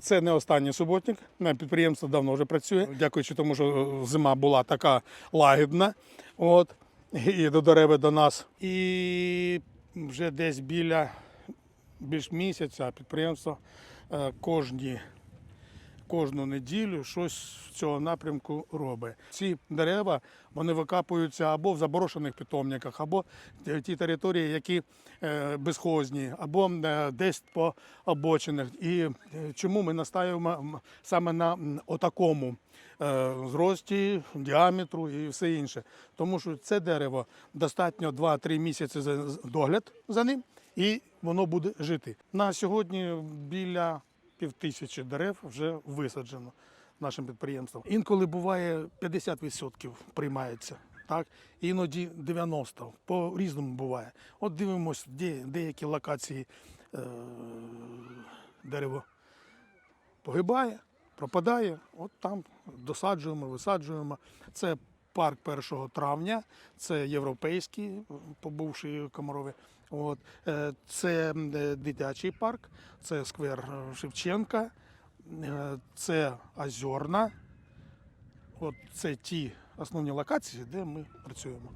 Це не останній суботник. Підприємство давно вже працює. Дякуючи тому, що зима була така лагідна. От, і до дерева до нас. І вже десь біля більш місяця підприємство е, кожні, кожну неділю щось в цього напрямку робить. Ці дерева вони викапуються або в заборошених питомниках, або ті- ті території, які е, безхозні, або е, десь по обочинах. І е, чому ми настаємо саме на отакому зрості, діаметру і все інше? Тому що це дерево достатньо 2-3 місяці догляд за ним, і воно буде жити. На сьогодні біля півтисячі дерев вже висаджено нашим підприємством. Інколи буває 50% приймається. Так, іноді 90, по різному буває. От дивимось, де деякі локації е, дерево погибає, пропадає. От там досаджуємо, висаджуємо. Це парк 1 травня, це європейський, побувши Комарові. От, е, це е, дитячий парк, це сквер Шевченка, е, це Озерна. От це ті основні локації, де ми працюємо.